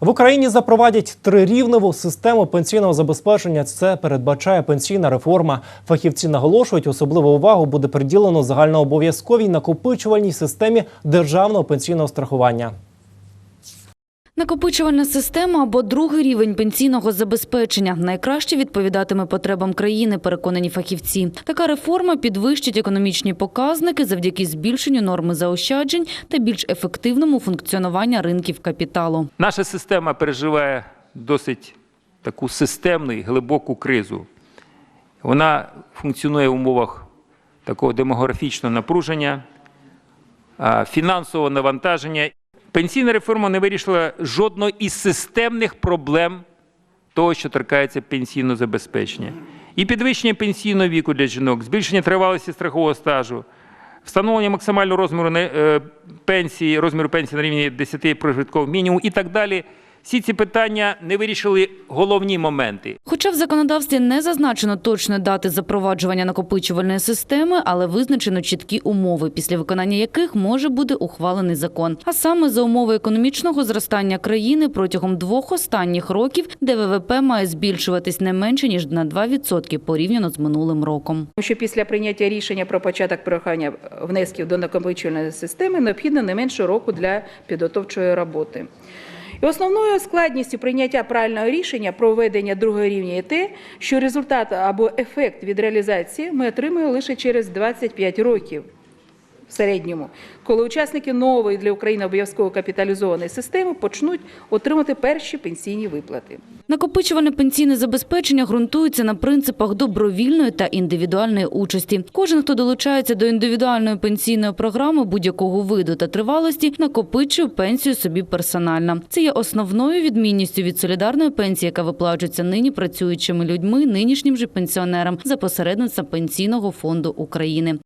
В Україні запровадять трирівневу систему пенсійного забезпечення. Це передбачає пенсійна реформа. Фахівці наголошують, особливу увагу буде приділено загальнообов'язковій накопичувальній системі державного пенсійного страхування. Накопичувальна система або другий рівень пенсійного забезпечення найкраще відповідатиме потребам країни, переконані фахівці. Така реформа підвищить економічні показники завдяки збільшенню норми заощаджень та більш ефективному функціонуванню ринків капіталу. Наша система переживає досить таку системну глибоку кризу. Вона функціонує в умовах такого демографічного напруження, фінансового навантаження. Пенсійна реформа не вирішила жодного із системних проблем того, що торкається пенсійного забезпечення. І підвищення пенсійного віку для жінок, збільшення тривалості страхового стажу, встановлення максимального розміру е, пенсії, розміру пенсії на рівні 10 прожиткового мінімум і так далі. Всі ці питання не вирішили головні моменти. Хоча в законодавстві не зазначено точної дати запроваджування накопичувальної системи, але визначено чіткі умови, після виконання яких може бути ухвалений закон. А саме за умови економічного зростання країни протягом двох останніх років, де ВВП має збільшуватись не менше ніж на 2% порівняно з минулим роком. Що після прийняття рішення про початок прохання внесків до накопичувальної системи необхідно не менше року для підготовчої роботи. І основною складністю прийняття правильного рішення про введення другого рівня є те, що результат або ефект від реалізації ми отримуємо лише через 25 років в середньому, коли учасники нової для України обов'язково капіталізованої системи почнуть отримати перші пенсійні виплати. Накопичувальне пенсійне забезпечення ґрунтується на принципах добровільної та індивідуальної участі. Кожен, хто долучається до індивідуальної пенсійної програми будь-якого виду та тривалості, накопичує пенсію собі персонально. Це є основною відмінністю від солідарної пенсії, яка виплачується нині працюючими людьми, нинішнім же пенсіонерам за посередництва пенсійного фонду України.